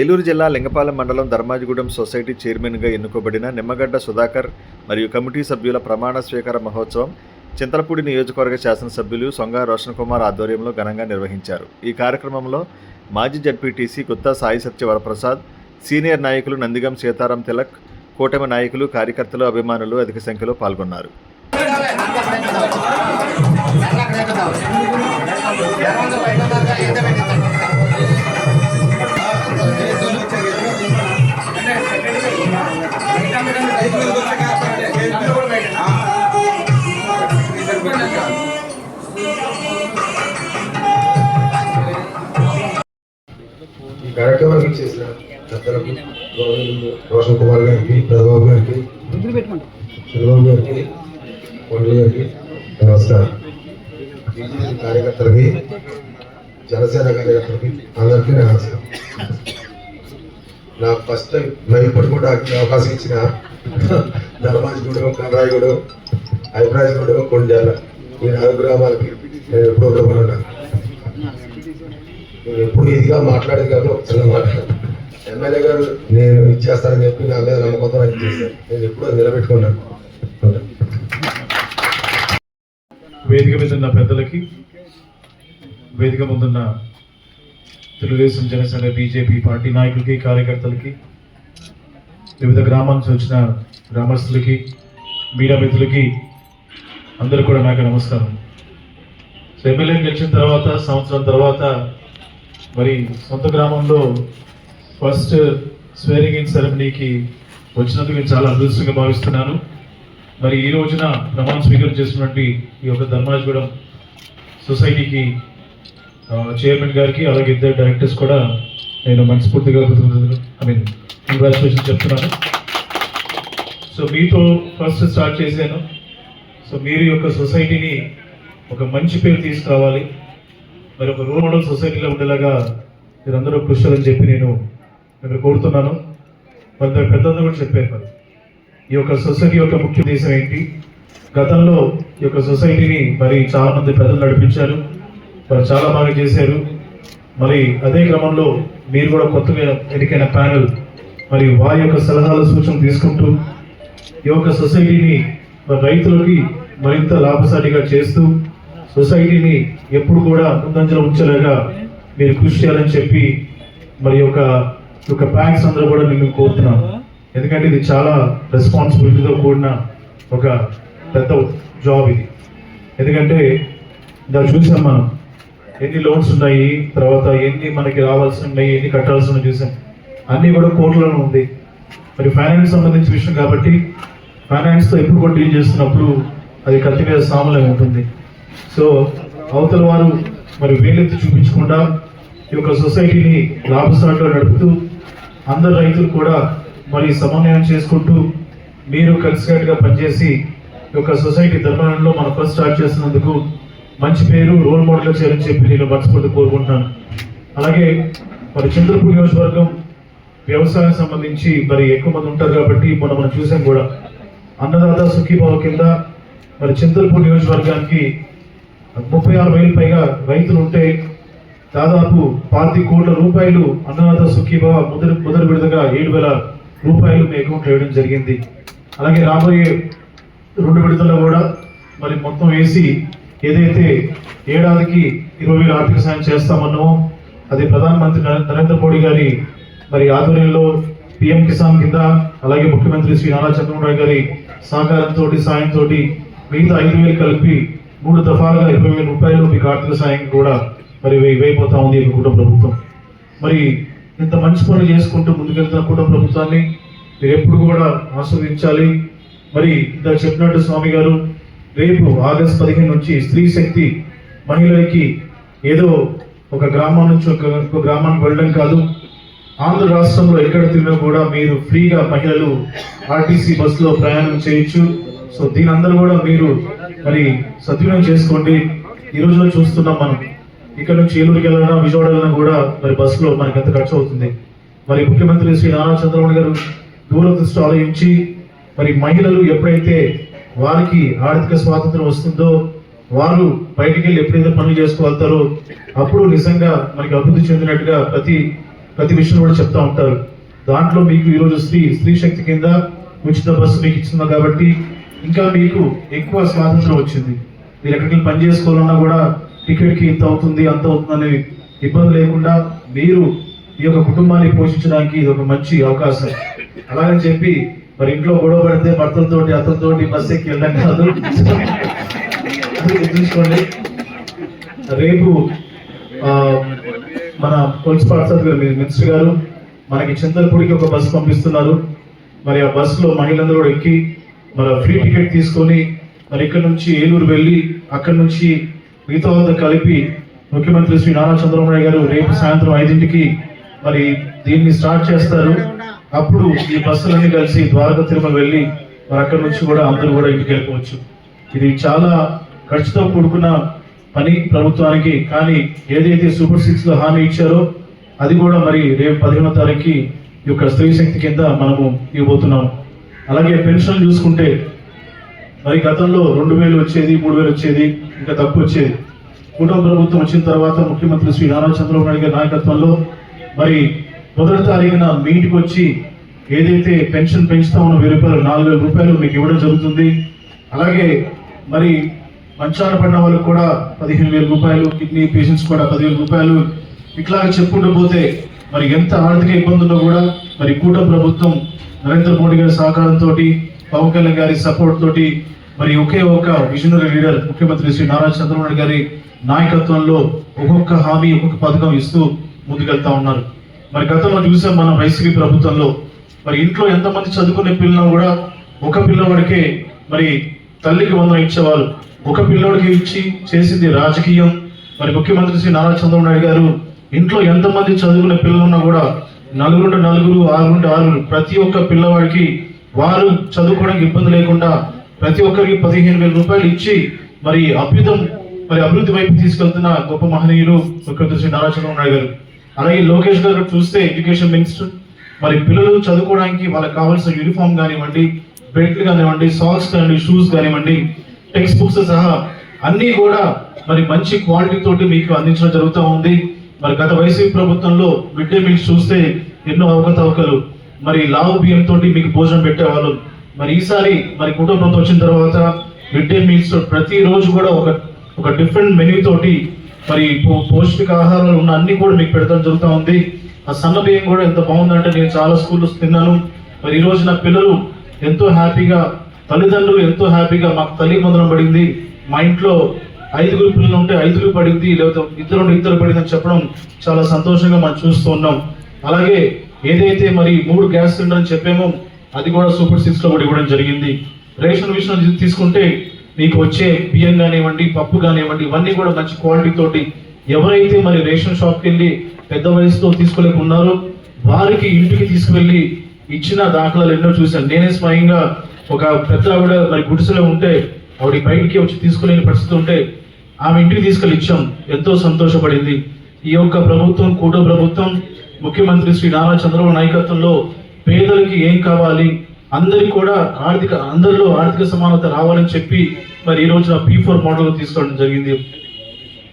ఏలూరు జిల్లా లింగపాలెం మండలం ధర్మాజిగూడెం సొసైటీ చైర్మన్గా ఎన్నుకోబడిన నిమ్మగడ్డ సుధాకర్ మరియు కమిటీ సభ్యుల ప్రమాణ స్వీకార మహోత్సవం చింతలపూడి నియోజకవర్గ శాసనసభ్యులు సొంగ రోషన్ కుమార్ ఆధ్వర్యంలో ఘనంగా నిర్వహించారు. ఈ కార్యక్రమంలో మాజీ జడ్పీటీసీ గుత్తా సాయి సత్య వరప్రసాద్ సీనియర్ నాయకులు నందిగం సీతారాం తిలక్ కూటమి నాయకులు కార్యకర్తలు అభిమానులు అధిక సంఖ్యలో పాల్గొన్నారు. ఈ చేసిన పెద్దలకు రోషన్ కుమార్ గారికి పెద్దబాబు గారికి చంద్రబాబు గారికి కొండలు గారికి నమస్కారం. బీజేపీ కార్యకర్తలకి జనసేన కార్యకర్తలకి అందరికీ నమస్కారం. నా ఫస్ట్ టైం మరి ఇప్పటి అవకాశం ఇచ్చిన ధర్మాజిగూడెం కనరాయగూడెం హైదరాబాద్గూడెం కొండజాల ఈ నాలుగు గ్రామాలకి నేను ఎప్పుడో రుణపడి ఉన్నాను. నువ్వు ఎప్పుడు ఇదిగా మాట్లాడేది కాదు ఒక చిన్న మాట ఎమ్మెల్యే గారు నేను ఇచ్చేస్తానని చెప్పి నా మీద నమ్మకంతో నాకు నేను ఎప్పుడూ నిలబెట్టుకున్నాను. వేదిక మీద ఉన్న పెద్దలకి వేదిక ముందున్న తెలుగుదేశం జనసేన బీజేపీ పార్టీ నాయకులకి కార్యకర్తలకి వివిధ గ్రామాల నుంచి వచ్చిన గ్రామస్తులకి మీడియా మిత్రులకి అందరూ కూడా నాకు నమస్కారం. సో ఎమ్మెల్యే గెలిచిన తర్వాత సంవత్సరం తర్వాత మరి సొంత గ్రామంలో ఫస్ట్ స్వేరింగ్ ఇన్ సెరమనీకి వచ్చినందుకు నేను చాలా అదృష్టంగా భావిస్తున్నాను. మరి ఈ రోజున ప్రమాణ స్వీకారం చేసినటువంటి ఈ యొక్క ధర్మాజగూడెం సొసైటీకి చైర్మన్ గారికి అలాగే ఇద్దరు డైరెక్టర్స్ కూడా నేను మనస్ఫూర్తిగా కృతజ్ఞతలు ఐ మీన్ కంగ్రాచులేషన్ చెప్తున్నాను. సో మీతో ఫస్ట్ స్టార్ట్ చేశాను. సో మీరు ఈ యొక్క సొసైటీని ఒక మంచి పేరు తీసుకురావాలి. మరి ఒక రోల్ మోడల్ సొసైటీలో ఉండేలాగా మీరందరూ కృషి చెప్పి నేను మిమ్మల్ని కోరుతున్నాను. మరి పెద్దలు పెద్దలందరూ కూడా చెప్పారు మరి. ఈ యొక్క సొసైటీ యొక్క ముఖ్య ఉద్దేశం ఏంటి? గతంలో ఈ యొక్క సొసైటీని మరి చాలా మంది పెద్దలు నడిపించారు. మరి చాలా బాగా చేశారు. మరి అదే క్రమంలో మీరు కూడా కొత్తగా ఎన్నికైన ప్యానెల్ మరి వారి యొక్క సలహాలు సూచనలు తీసుకుంటూ ఈ యొక్క సొసైటీని రైతులకి మరింత లాభసాటిగా చేస్తూ సొసైటీని ఎప్పుడు కూడా ముందంజలో ఉంచేలాగా మీరు కృషి చేయాలని చెప్పి మరి యొక్క ఒక యొక్క బ్యాంక్స్ అందరూ కూడా మేము కోరుతున్నాం. ఎందుకంటే ఇది చాలా రెస్పాన్సిబిలిటీతో కూడిన ఒక పెద్ద జాబ్ ఇది. ఎందుకంటే ఇలా చూసాం మనం ఎన్ని లోన్స్ ఉన్నాయి తర్వాత ఎన్ని మనకి రావాల్సి ఉన్నాయి ఎన్ని కట్టాల్సి ఉన్నాయి చూసాం. అన్నీ కూడా కోర్టులోనే ఉంది. మరి ఫైనాన్స్ సంబంధించిన విషయం కాబట్టి ఫైనాన్స్తో ఎప్పుడు కూడా డీల్ చేస్తున్నప్పుడు అది కత్తి మీద సాములే ఉంటుంది. సో అవతల వారు మరి వేలెత్తి చూపించకుండా ఈ యొక్క సొసైటీని లాభసాటిలో నడుపుతూ అందరు రైతులు కూడా మరి సమన్వయం చేసుకుంటూ మీరు కలిసికట్టుగా పనిచేసి ఈ యొక్క సొసైటీ ధర్మంలో మనం ఫస్ట్ స్టార్ట్ చేసినందుకు మంచి పేరు రోల్ మోడల్ చేయాలని చెప్పి నేను మనస్ఫూర్తి కోరుకుంటున్నాను. అలాగే మరి చంద్రపూర్ నియోజకవర్గం వ్యవసాయం సంబంధించి మరి ఎక్కువ మంది ఉంటారు కాబట్టి మొన్న మనం చూసాం కూడా. అన్నదాత సుఖీభావ కింద మరి చింతలపూర్ నియోజకవర్గానికి ముప్పై ఆరు వేలు పైగా రైతులు ఉంటే దాదాపు పాతి కోట్ల రూపాయలు అన్నదాత సుఖీభావ మొదటి మొదటి విడతగా ఏడు వేల రూపాయలు మీ అకౌంట్లో వేయడం జరిగింది. అలాగే రాబోయే రెండు విడతల్లో కూడా మరి మొత్తం వేసి ఏదైతే ఏడాదికి ఇరవై వేల ఆర్థిక సాయం చేస్తామన్నామో అది ప్రధానమంత్రి నరే- నరేంద్ర మోడీ గారి మరి ఆధ్వర్యంలో పిఎం కిసాన్ కింద అలాగే ముఖ్యమంత్రి శ్రీ నారా చంద్రబాబు గారి సహకారంతో సాయంతో మిగతా ఐదు వేలు కలిపి మూడు దఫాలుగా ఇరవై వేల రూపాయలు మీకు ఆర్థిక సాయం కూడా మరి వేయి వేయిపోతా ఉంది ఈ ప్రభుత్వం. మరి ఇంత మంచి పనులు చేసుకుంటూ ముందుకెళ్తున్న కుటుంబ ప్రభుత్వాన్ని మీరు ఎప్పుడు కూడా ఆస్వాదించాలి. మరి ఇంత చెప్పినట్టు స్వామి గారు రేపు ఆగస్ట్ పదిహేను నుంచి స్త్రీ శక్తి మహిళలకి ఏదో ఒక గ్రామం నుంచి ఒక ఒక గ్రామానికి వెళ్ళడం కాదు. ఆంధ్ర రాష్ట్రంలో ఎక్కడ తిరిగినా కూడా మీరు ఫ్రీగా మహిళలు ఆర్టీసీ బస్సులో ప్రయాణం చేయొచ్చు. సో దీని అందరూ కూడా మీరు మరి సద్వినియోగం చేసుకోండి. ఈ రోజులో చూస్తున్నాం మనం. ఇక్కడ నుంచి ఏలూరుకి వెళ్ళినా విజయవాడ వెళ్ళినా కూడా మరి బస్సులో మనకి ఎంత ఖర్చు అవుతుంది. మరి ముఖ్యమంత్రి శ్రీ నారా చంద్రబాబు గారు దూరదృష్టి ఆలోచించి మరి మహిళలు ఎప్పుడైతే వారికి ఆర్థిక స్వాతంత్రం వస్తుందో వారు బయటికి వెళ్ళి ఎప్పుడైతే పనులు చేసుకోగలుగుతారో అప్పుడు నిజంగా మనకి అభివృద్ధి చెందినట్టుగా ప్రతి ప్రతి విషయం కూడా చెప్తా ఉంటారు. దాంట్లో మీకు ఈరోజు స్త్రీ స్త్రీ శక్తి కింద ఉచిత బస్సు మీకు ఇచ్చింది కాబట్టి ఇంకా మీకు ఎక్కువ స్వాతంత్రం వచ్చింది. మీరు ఎక్కడికి పని చేసుకోవాలన్నా కూడా టికెట్కి ఇంత అవుతుంది అంత అవుతుంది అనే ఇబ్బంది లేకుండా మీరు ఈ యొక్క కుటుంబాన్ని పోషించడానికి ఇది ఒక మంచి అవకాశం. అలాగని చెప్పి మరి ఇంట్లో గొడవ పడితే భర్తలతోటి అతనితోటి బస్ ఎక్కి వెళ్ళడం కాదు. గుర్తుంచుకోండి రేపు మన పొలిస్ పార్సల్ మినిస్టర్ గారు మనకి చింతలపూడికి ఒక బస్సు పంపిస్తున్నారు. మరి ఆ బస్సులో మహిళలందరూ కూడా ఎక్కి మరి ఫ్రీ టికెట్ తీసుకొని మరి ఇక్కడ నుంచి ఏలూరు వెళ్ళి అక్కడ నుంచి మిగతా వాళ్ళతో కలిపి ముఖ్యమంత్రి శ్రీ నారా చంద్రబాబు నాయుడు గారు రేపు సాయంత్రం ఐదింటికి మరి దీన్ని స్టార్ట్ చేస్తారు. అప్పుడు ఈ బస్సులన్నీ కలిసి ద్వారక తిరుమల వెళ్ళి మరి అక్కడ నుంచి కూడా అందరూ కూడా ఇంటికి వెళ్ళిపోవచ్చు. ఇది చాలా ఖర్చుతో కూడుకున్న పని ప్రభుత్వానికి కానీ ఏదైతే సూపర్ సిక్స్లో హామీ ఇచ్చారో అది కూడా మరి రేపు పదిహేనో తారీఖుకి ఈ యొక్క స్త్రీ శక్తి కింద మనము ఇవ్వబోతున్నాం అలాగే పెన్షన్ చూసుకుంటే మరి గతంలో రెండు వేలు వచ్చేది మూడు వేలు వచ్చేది ఇంకా తక్కువ వచ్చేది. కుటుంబ ప్రభుత్వం వచ్చిన తర్వాత ముఖ్యమంత్రి శ్రీ నారా చంద్రబాబు నాయుడు గారి నాయకత్వంలో మరి మొదటి తారీఖున మీ ఇంటికి వచ్చి ఏదైతే పెన్షన్ పెంచుతా ఉన్న వెయ్యి రూపాయలు నాలుగు వేల రూపాయలు మీకు ఇవ్వడం జరుగుతుంది. అలాగే మరి మంచాన పడిన వాళ్ళకు కూడా పదిహేను వేల రూపాయలు కిడ్నీ పేషెంట్స్ కూడా పదివేల రూపాయలు. ఇట్లా చెప్పుకుంటూ పోతే మరి ఎంత ఆర్థిక ఇబ్బందుల్లో కూడా మరి కూట ప్రభుత్వం నరేంద్ర మోడీ గారి సహకారంతో పవన్ కళ్యాణ్ గారి సపోర్ట్ తోటి మరి ఒకే ఒక విజనరీ లీడర్ ముఖ్యమంత్రి శ్రీ నారా చంద్రబాబు గారి నాయకత్వంలో ఒక్కొక్క హామీ ఒక్కొక్క పథకం ఇస్తూ ముందుకెళ్తా ఉన్నారు. మరి గతంలో చూసాం మనం వైసీపీ ప్రభుత్వంలో. మరి ఇంట్లో ఎంతమంది చదువుకునే పిల్లలు కూడా ఒక పిల్లవాడికే మరి తల్లికి వందనం ఇచ్చేవాళ్ళు. ఒక పిల్లోడికి ఇచ్చి చేసింది రాజకీయం. మరి ముఖ్యమంత్రి శ్రీ నారా చంద్రబాబు నాయుడు గారు ఇంట్లో ఎంతమంది చదువుకునే పిల్లలు ఉన్నా కూడా నలుగురుంటే నలుగురు ఆరుగుంటే ఆరుగురు ప్రతి ఒక్క పిల్లవాడికి వారు చదువుకోవడానికి ఇబ్బంది లేకుండా ప్రతి ఒక్కరికి పదిహేను వేల రూపాయలు ఇచ్చి మరి అభ్యుతం మరి అభివృద్ధి వైపు తీసుకెళ్తున్న గొప్ప మహనీయులు ముఖ్యమంత్రి శ్రీ నారా చంద్రబాబు నాయుడు గారు. అలాగే లోకేష్ గారు చూస్తే ఎడ్యుకేషన్ మినిస్టర్. మరి పిల్లలు చదువుకోవడానికి వాళ్ళకి కావాల్సిన యూనిఫామ్ కానివ్వండి బెల్ట్లు కానివ్వండి సాక్స్ కానివ్వండి షూస్ కానివ్వండి టెక్స్ట్ బుక్స్ సహా అన్నీ కూడా మరి మంచి క్వాలిటీ తోటి మీకు అందించడం జరుగుతూ ఉంది. మరి గత వైసీపీ ప్రభుత్వంలో మిడ్ డే మీల్స్ చూస్తే ఎన్నో అవకతవకలు. మరి లావు బియ్యం తోటి మీకు భోజనం పెట్టేవాళ్ళు. మరి ఈసారి మరి కుటుంబంతో వచ్చిన తర్వాత మిడ్ డే మీల్స్ ప్రతిరోజు కూడా ఒక ఒక డిఫరెంట్ మెన్యూ తోటి మరి పౌష్టిక ఆహారాలు ఉన్న అన్ని కూడా మీకు పెడతాం జరుగుతూ ఉంది. ఆ సన్న బియ్యం కూడా ఎంత బాగుందంటే నేను చాలా స్కూల్లో తిన్నాను. మరి ఈరోజు నా పిల్లలు ఎంతో హ్యాపీగా తల్లిదండ్రులు ఎంతో హ్యాపీగా మాకు తల్లి పొందడం పడింది. మా ఇంట్లో ఐదుగురు పిల్లలు ఉంటే ఐదుగురు పడింది లేకపోతే ఇద్దరు ఉంటే ఇద్దరు పడింది అని చెప్పడం చాలా సంతోషంగా మనం చూస్తూ ఉన్నాం. అలాగే ఏదైతే మరి మూడు గ్యాస్ సిలిండర్ అని చెప్పామో అది కూడా సూపర్ సిక్స్లో కూడా ఇవ్వడం జరిగింది. రేషన్ విషయం తీసుకుంటే మీకు వచ్చే బియ్యం కానివ్వండి పప్పు కానివ్వండి ఇవన్నీ కూడా మంచి క్వాలిటీ తోటి ఎవరైతే మరి రేషన్ షాప్కి వెళ్ళి పెద్ద వయసుతో తీసుకోలేకున్నారో వారికి ఇంటికి తీసుకువెళ్ళి ఇచ్చిన దాఖలాలు ఎన్నో చూశాను. నేనే స్వయంగా ఒక పెద్ద ఆవిడ మరి గుడిసెలో ఉంటే ఆవిడ బయటికి వచ్చి తీసుకునే పరిస్థితి ఉంటే ఆమె ఇంటికి తీసుకెళ్ళి ఇచ్చాం ఎంతో సంతోషపడింది. ఈ యొక్క ప్రభుత్వం కూట ప్రభుత్వం ముఖ్యమంత్రి శ్రీ నారా చంద్రబాబు నాయకత్వంలో పేదలకి ఏం కావాలి అందరికి కూడా ఆర్థిక అందరిలో ఆర్థిక సమానత రావాలని చెప్పి మరి ఈ రోజున పీ ఫోర్ మోడల్ తీసుకోవడం జరిగింది.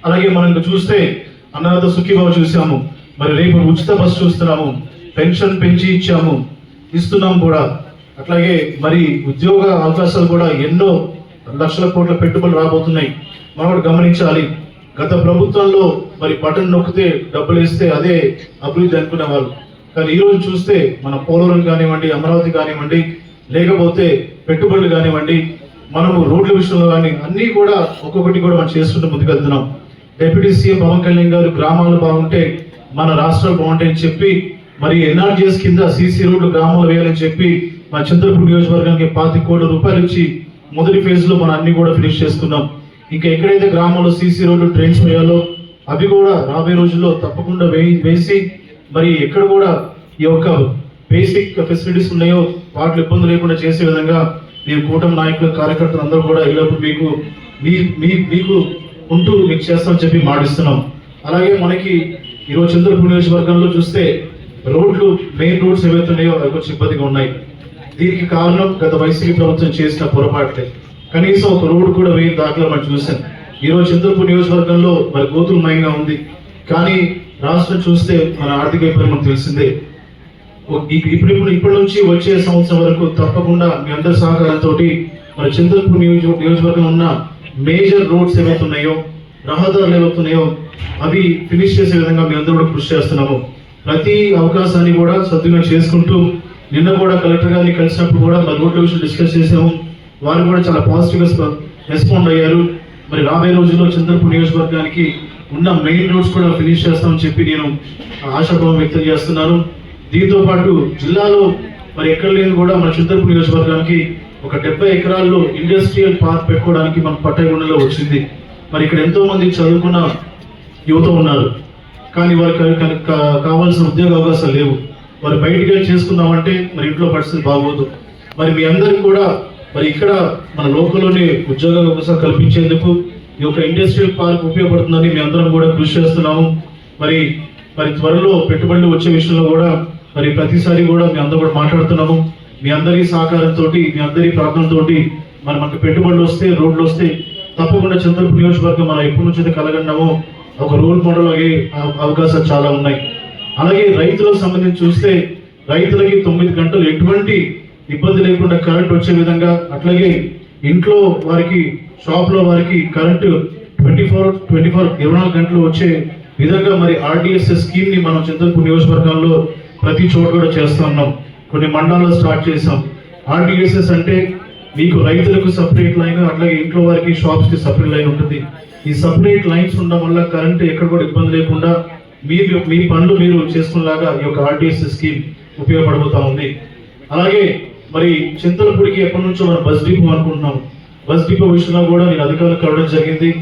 అలాగే మనం చూస్తే అన్నదాత సుఖీబాబు చూసాము మరి రేపు ఉచిత బస్సు చూస్తున్నాము. పెన్షన్ పెంచి ఇచ్చాము. ఇస్తున్నాం కూడా. అట్లాగే మరి ఉద్యోగ అవకాశాలు కూడా ఎన్నో లక్షల కోట్ల పెట్టుబడులు రాబోతున్నాయి. మనం కూడా గమనించాలి. గత ప్రభుత్వంలో మరి బటన్ నొక్కితే డబ్బులు ఇస్తే అదే అభివృద్ధి అనుకునేవాళ్ళు కానీ ఈరోజు చూస్తే మన పోలవరం కానివ్వండి అమరావతి కానివ్వండి లేకపోతే పెట్టుబడులు కానివ్వండి మనము రోడ్ల విషయంలో కానీ అన్నీ కూడా ఒక్కొక్కటి కూడా మనం చేసుకుంటూ ముందుకెళ్తున్నాం. డిప్యూటీ సీఎం పవన్ కళ్యాణ్ గారు గ్రామాలు బాగుంటే మన రాష్ట్రాలు బాగుంటాయని చెప్పి మరి ఎన్ఆర్జీఎస్ కింద సీసీ రోడ్లు గ్రామాలు వేయాలని చెప్పి మా చంద్రపూర్ నియోజకవర్గానికి పాతి కోట్ల రూపాయలు ఇచ్చి మొదటి ఫేజ్లో మనం అన్ని కూడా ఫినిష్ చేసుకున్నాం. ఇంకా ఎక్కడైతే గ్రామంలో సీసీ రోడ్లు ట్రైన్స్ వేయాలో అవి కూడా రాబోయే రోజుల్లో తప్పకుండా వేసి మరి ఎక్కడ కూడా ఈ యొక్క బేసిక్ ఫెసిలిటీస్ ఉన్నాయో వాటిలో ఇబ్బంది లేకుండా చేసే విధంగా మీరు కూటమి నాయకులు కార్యకర్తలు అందరూ కూడా ఎల్లప్పుడు మీకు మీ మీ మీకు ఉంటూ మీకు చేస్తామని చెప్పి మాటిస్తున్నాం. అలాగే మనకి ఈరోజు చంద్రపూర్ నియోజకవర్గంలో చూస్తే రోడ్లు మెయిన్ రోడ్స్ ఏవైతే ఉన్నాయో అవి కొంచెం ఇబ్బందిగా ఉన్నాయి. దీనికి కారణం గత వైసీపీ ప్రభుత్వం చేసిన పొరపాట్లే కనీసం ఒక రోడ్డు కూడా వేయని దాఖలా మనం చూసాం. ఈరోజు చంద్రపూర్ నియోజకవర్గంలో మరి గోతులమయంగా ఉంది. కానీ రాష్ట్రం చూస్తే మన ఆర్థిక ఇబ్బంది తెలిసిందే. ఇప్పుడిప్పుడు ఇప్పటి నుంచి వచ్చే సంవత్సరం వరకు తప్పకుండా మీ అందరి సహకారంతో మన చంద్రపూర్ నియోజక నియోజకవర్గంలో ఉన్న మేజర్ రోడ్స్ ఏవైతే ఉన్నాయో రహదారులు ఏమవుతున్నాయో అవి ఫినిష్ చేసే విధంగా మీ అందరూ కూడా కృషి చేస్తున్నాము. ప్రతి అవకాశాన్ని కూడా సద్వినియోగం చేసుకుంటూ నిన్న కూడా కలెక్టర్ గారిని కలిసినప్పుడు కూడా మన రోడ్ల విషయం డిస్కస్ చేసాము వారు కూడా చాలా పాజిటివ్గా రెస్పాండ్ అయ్యారు. మరి రాబోయే రోజుల్లో చంద్రపూర్ నియోజకవర్గానికి ఉన్న మెయిన్ రోడ్స్ కూడా ఫినిష్ చేస్తామని చెప్పి నేను ఆశాభావం వ్యక్తం చేస్తున్నాను. దీంతో పాటు జిల్లాలో మరి ఎక్కడ లేని కూడా మన చంద్రపూర్ నియోజకవర్గానికి ఒక డెబ్బై ఎకరాల్లో ఇండస్ట్రియల్ పార్క్ పెట్టుకోవడానికి మన పట్టయగూడలో వచ్చింది. మరి ఇక్కడ ఎంతో మంది చదువుకున్న యువత ఉన్నారు. కానీ వారికి కావాల్సిన ఉద్యోగ అవకాశాలు లేవు. మరి బయటికి వెళ్ళి చేసుకుందామంటే మరి ఇంట్లో పరిస్థితి బాగోదు. మరి మీ అందరికి కూడా మరి ఇక్కడ మన లోకల్లోనే ఉద్యోగ అవకాశాలు కల్పించేందుకు ఈ యొక్క ఇండస్ట్రియల్ పార్క్ ఉపయోగపడుతుందని మీ అందరం కూడా కృషి చేస్తున్నాము. మరి మరి త్వరలో పెట్టుబడులు వచ్చే విషయంలో కూడా మరి ప్రతిసారి కూడా మీ అందరూ కూడా మాట్లాడుతున్నాము. మీ అందరి సహకారంతో మీ అందరి ప్రార్థనతో మరి మనకు పెట్టుబడులు వస్తే రోడ్లు వస్తే తప్పకుండా చంద్రపూర్ నియోజకవర్గం మనం ఎప్పటి నుంచి కలగండము కలగన్నామో ఒక రోల్ మోడల్ అయ్యే అవకాశాలు చాలా ఉన్నాయి. అలాగే రైతులకు సంబంధించి చూస్తే రైతులకి తొమ్మిది గంటలు ఎటువంటి ఇబ్బంది లేకుండా కరెంట్ వచ్చే విధంగా అట్లాగే ఇంట్లో వారికి షాప్లో వారికి current twenty four twenty four ఇరవై నాలుగు గంటలు వచ్చే విధంగా మరి ఆర్డిఎస్ఎస్ స్కీమ్ని మనం చింతపూర్ నియోజకవర్గంలో ప్రతి చోట కూడా చేస్తున్నాం కొన్ని మండలాల్లో స్టార్ట్ చేసాం ఆర్డిఎస్ఎస్ అంటే మీకు రైతులకు సపరేట్ లైన్ అట్లాగే ఇంట్లో వారికి షాప్స్కి సపరేట్ లైన్ ఉంటుంది. ఈ సపరేట్ లైన్స్ ఉండడం వల్ల కరెంటు ఎక్కడ కూడా ఇబ్బంది లేకుండా మీ మీ పనులు మీరు చేసుకునేలాగా ఈ యొక్క ఆర్టీఎస్ స్కీమ్ ఉపయోగపడబోతా ఉంది. అలాగే మరి చింతలపూడికి ఎప్పటి నుంచో మనం బస్ డిపో అనుకుంటున్నాం. బస్ డిపో విషయంలో కూడా నేను అధికారులు కలవడం జరిగింది.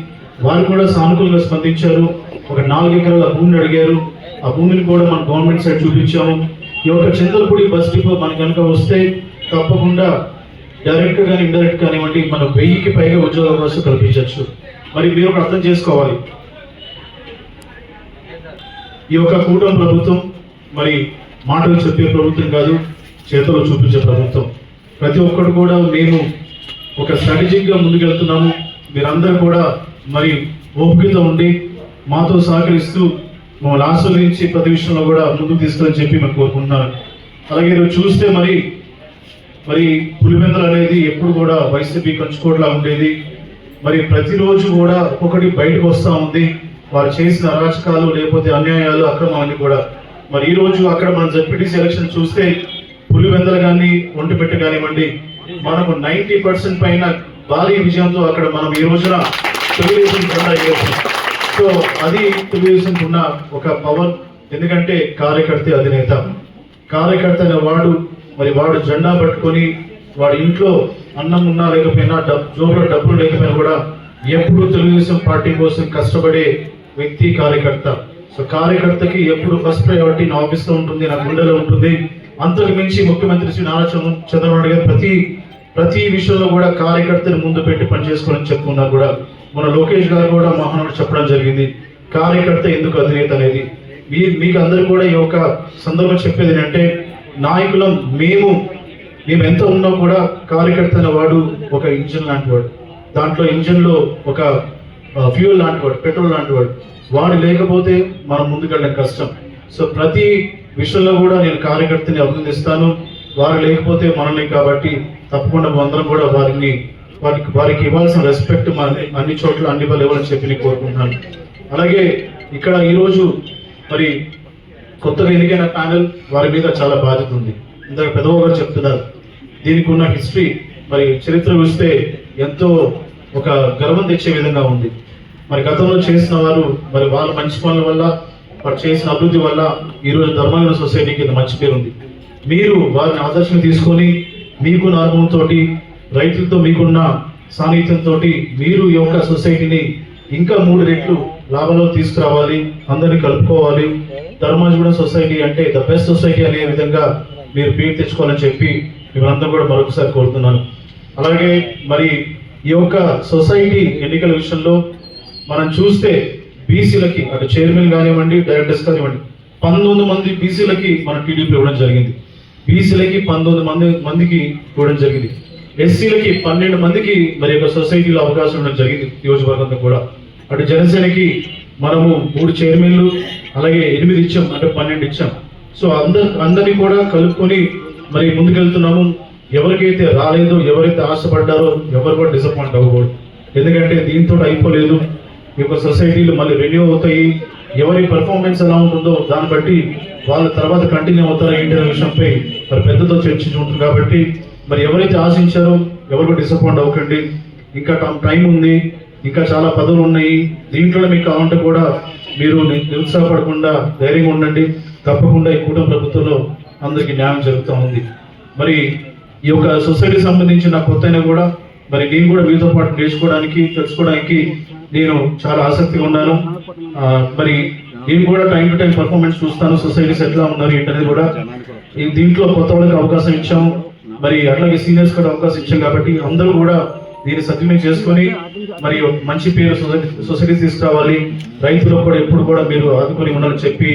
వారు కూడా సానుకూలంగా స్పందించారు. ఒక నాలుగు ఎకరాల భూమిని అడిగారు. ఆ భూమిని కూడా మన గవర్నమెంట్ సైడ్ చూపించాము. ఈ యొక్క చింతలపూడి బస్ డిపో మనకి కనుక వస్తే తప్పకుండా డైరెక్ట్గా కానీ ఇండైరెక్ట్ కానివ్వండి మనం వెయ్యికి పైగా ఉద్యోగ అవకాశం కల్పించవచ్చు. మరి మీరు ఒకటి అర్థం చేసుకోవాలి. ఈ యొక్క కూటమి ప్రభుత్వం మరి మాటలు చెప్పే ప్రభుత్వం కాదు చేతలో చూపించే ప్రభుత్వం. ప్రతి ఒక్కరు కూడా మేము ఒక స్ట్రాటజిక్గా ముందుకెళ్తున్నాము. మీరందరూ కూడా మరి ఓపికతో ఉండి మాతో సహకరిస్తూ మమ్మల్ని ఆస్వాదించి ప్రతి విషయంలో కూడా ముందుకు తీసుకొని చెప్పి మేము కోరుకుంటున్నాను. అలాగే మీరు చూస్తే మరి మరి పులివెందలు అనేది ఎప్పుడు కూడా వైసీపీ కంచుకోట్లా ఉండేది. మరి ప్రతిరోజు కూడా ఒక్కొక్కటి బయటకు వస్తూ ఉంది. వారు చేసిన అరాచకాలు లేకపోతే అన్యాయాలు అక్రమాన్ని కూడా. మరి ఈ రోజు అక్కడ మనం జడ్పీటీసీ ఎలక్షన్ చూస్తే పులివెందలు కానీ ఒంటిపెట్ట కానివ్వండి మనకు నైంటీ పర్సెంట్ పైన భారీ విజయంతో అక్కడ మనం ఈ రోజున తెలుగుదేశం కూడా సో అది తెలుగుదేశం ఉన్న ఒక పవర్ ఎందుకంటే కార్యకర్త అధినేత. కార్యకర్త అనే వాడు మరి వాడు జెండా పట్టుకొని వాడి ఇంట్లో అన్నం ఉన్నా లేకపోయినా డబ్బు జోబులో డబ్బులు లేకపోయినా కూడా ఎప్పుడు తెలుగుదేశం పార్టీ కోసం కష్టపడే వ్యక్తి కార్యకర్త. సో కార్యకర్తకి ఎప్పుడు ఫస్ట్ ప్రయారిటీ నా ఆఫీస్లో ఉంటుంది నా గుండెలో ఉంటుంది. అంతకు మించి ముఖ్యమంత్రి శ్రీ నారా చంద్ర- చంద్రబాబు గారు ప్రతి ప్రతి విషయంలో కూడా కార్యకర్తను ముందు పెట్టి పనిచేసుకోవాలని చెప్పుకున్నా కూడా మన లోకేష్ గారు కూడా మహానుడు చెప్పడం జరిగింది. కార్యకర్త ఎందుకు అధినేత అనేది. మీ మీకు అందరూ కూడా ఈ యొక్క సందర్భం చెప్పేది ఏంటంటే నాయకులం మేము మేము ఎంత ఉన్నా కూడా కార్యకర్త అనే వాడు ఒక ఇంజిన్ లాంటి వాడు. దాంట్లో ఇంజిన్లో ఒక ఫ్యూయల్ లాంటి వాడు పెట్రోల్ లాంటి వాడు. వాడు లేకపోతే మనం ముందుకెళ్ళడం కష్టం. సో ప్రతి విషయంలో కూడా నేను కార్యకర్తని అభినందిస్తాను. వారు లేకపోతే మనల్ని కాబట్టి తప్పకుండా అందరం కూడా వారిని వారికి వారికి ఇవ్వాల్సిన రెస్పెక్ట్ మన అన్ని చోట్ల అన్ని వాళ్ళు ఇవ్వాలని చెప్పి నేను కోరుకుంటున్నాను. అలాగే ఇక్కడ ఈరోజు మరి కొత్తగా ఎన్నికైన ప్యానెల్ వారి మీద చాలా బాధ్యత ఉంది. ఇందాక పెదవ గారు చెప్తున్నారు. దీనికి ఉన్న హిస్టరీ మరి చరిత్ర చూస్తే ఎంతో ఒక గర్వం తెచ్చే విధంగా ఉంది. మరి గతంలో చేసిన వారు మరి వాళ్ళ మంచి పనుల వల్ల వారు చేసిన అభివృద్ధి వల్ల ఈరోజు ధర్మవరం సొసైటీకి మంచి పేరు ఉంది మీరు వారిని ఆదర్శం తీసుకొని మీకున్న అనుభవంతో రైతులతో మీకున్న సాన్నిహిత్యంతో మీరు ఈ యొక్క సొసైటీని ఇంకా మూడు రెట్లు లాభంలో తీసుకురావాలి అందరినీ కలుపుకోవాలి. ధర్మాజుడ సొసైటీ అంటే ద బెస్ట్ సొసైటీ అనే విధంగా మీరు పేరు తెచ్చుకోవాలని చెప్పి మిమ్మల్ని కూడా మరొకసారి కోరుతున్నాను. అలాగే మరి ఈ యొక్క సొసైటీ ఎన్నికల విషయంలో మనం చూస్తే బీసీలకి అటు చైర్మన్ కానివ్వండి డైరెక్టర్స్ కానివ్వండి పంతొమ్మిది మంది బీసీలకి మన టీడీపీ ఇవ్వడం జరిగింది. బీసీలకి పంతొమ్మిది మంది మందికి ఇవ్వడం జరిగింది. ఎస్సీలకి పన్నెండు మందికి మరి యొక్క సొసైటీలో అవకాశం ఇవ్వడం జరిగింది నియోజకవర్గంతో కూడా. అటు జనసేనకి మనము మూడు చైర్మన్లు అలాగే ఎనిమిది ఇచ్చాం అంటే పన్నెండు ఇచ్చాం. సో అందరు అందరినీ కూడా కలుపుకొని మరి ముందుకెళ్తున్నాము. ఎవరికైతే రాలేదో ఎవరైతే ఆశపడ్డారో ఎవరు కూడా డిసప్పాయింట్ అవ్వకూడదు. ఎందుకంటే దీంతో అయిపోలేదు. ఈ యొక్క సొసైటీలు మళ్ళీ రెన్యూ అవుతాయి. ఎవరి పెర్ఫార్మెన్స్ ఎలా ఉంటుందో దాన్ని బట్టి వాళ్ళ తర్వాత కంటిన్యూ అవుతారా ఏంటి అనే విషయంపై మరి పెద్దతో చర్చించుకుంటుంది కాబట్టి మరి ఎవరైతే ఆశించారో ఎవరు డిసప్పాయింట్ అవ్వకండి. ఇంకా టైం ఉంది. ఇంకా చాలా పదవులు ఉన్నాయి. దీంట్లో మీకు కావాలంటే కూడా మీరు నిరుత్సాహపడకుండా ధైర్యంగా ఉండండి. తప్పకుండా ఈ కూటమి ప్రభుత్వంలో అందరికీ న్యాయం జరుగుతూ ఉంది. మరి ఈ యొక్క సొసైటీ సంబంధించిన కొత్త కూడా మరి నేను కూడా మీతో పాటు నేర్చుకోవడానికి తెలుసుకోవడానికి నేను చాలా ఆసక్తిగా ఉన్నాను. మరి నేను కూడా టైం టు టైం పర్ఫార్మెన్స్ చూస్తాను. సొసైటీస్ ఎట్లా ఉన్నారు ఏంటనేది కూడా దీంట్లో కొత్త వాళ్ళకి అవకాశం ఇచ్చాం మరి అట్లాగే సీనియర్స్ కూడా అవకాశం ఇచ్చాం కాబట్టి అందరూ కూడా దీన్ని సద్వినియోగం చేసుకొని మరి మంచి పేరు సొసైటీ సొసైటీ తీసుకురావాలి. రైతులకు కూడా ఎప్పుడు కూడా మీరు ఆదుకొని ఉండాలని చెప్పి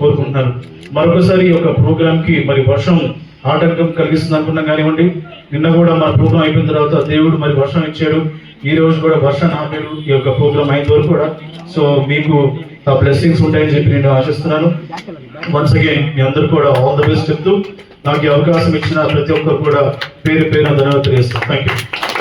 కోరుకుంటున్నాను. మరొకసారి ఈ యొక్క ప్రోగ్రామ్కి మరి వర్షం ఆటంకం కలిగిస్తుంది అనుకున్నాం కానివ్వండి. నిన్న కూడా మన ప్రోగ్రాం అయిపోయిన తర్వాత దేవుడు మరి వర్షం ఇచ్చాడు. ఈ రోజు కూడా వర్షం ఆపాడు. ఈ యొక్క ప్రోగ్రాం అయిన వరకు కూడా. సో మీకు ఆ బ్లెస్సింగ్స్ ఉంటాయని చెప్పి నేను ఆశిస్తున్నాను. వన్స్ అగైన్ మీ అందరూ కూడా ఆల్ ద బెస్ట్ చెప్తూ నాకు ఈ అవకాశం ఇచ్చిన ప్రతి ఒక్కరు కూడా పేరు పేరు అందరూ తెలియజేస్తాను. Thank you